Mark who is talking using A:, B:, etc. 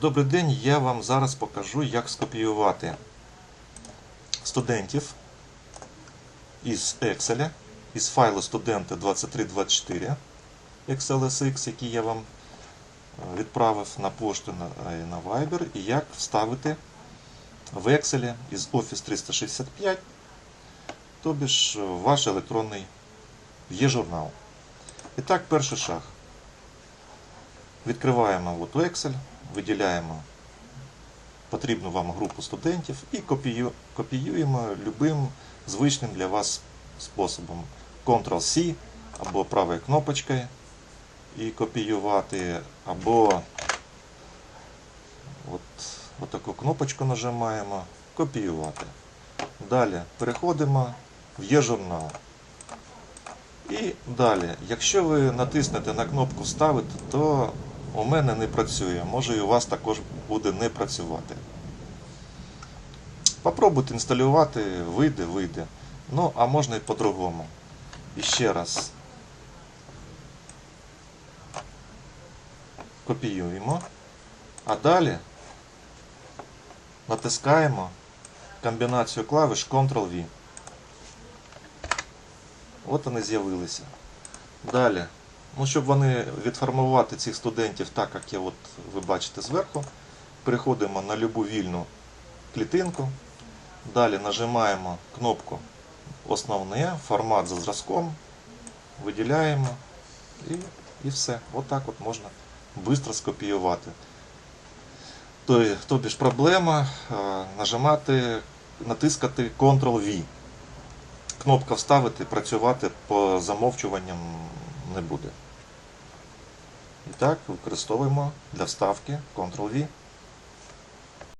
A: Добрий день, я вам зараз покажу, як скопіювати студентів із Excel, із файлу студенти 2324 XLSX, який я вам е, відправив на пошту на, е, на Viber, і як вставити в Excel із Office 365, тобі ж ваш електронний є-журнал. І так, перший шаг. Відкриваємо от Excel, виділяємо потрібну вам групу студентів і копію- копіюємо любим звичним для вас способом. Ctrl-C або правою кнопочкою і копіювати, або от, от таку кнопочку нажимаємо копіювати. Далі переходимо в Є-журнал. І далі, якщо ви натиснете на кнопку Вставити, то у мене не працює. Може і у вас також буде не працювати. Попробуйте інсталювати, вийде, вийде. Ну, а можна і по-другому. І ще раз. Копіюємо. А далі натискаємо комбінацію клавиш Ctrl-V. От вони з'явилися. Далі, ну, щоб вони відформувати цих студентів так, як я от, ви бачите зверху, переходимо на любу вільну клітинку. Далі нажимаємо кнопку Основне, формат за зразком, виділяємо і, і все. Отак от можна швидко скопіювати. Тобі ж проблема е, нажимати, натискати Ctrl-V кнопка вставити, працювати по замовчуванням не буде. І так, використовуємо для вставки Ctrl-V.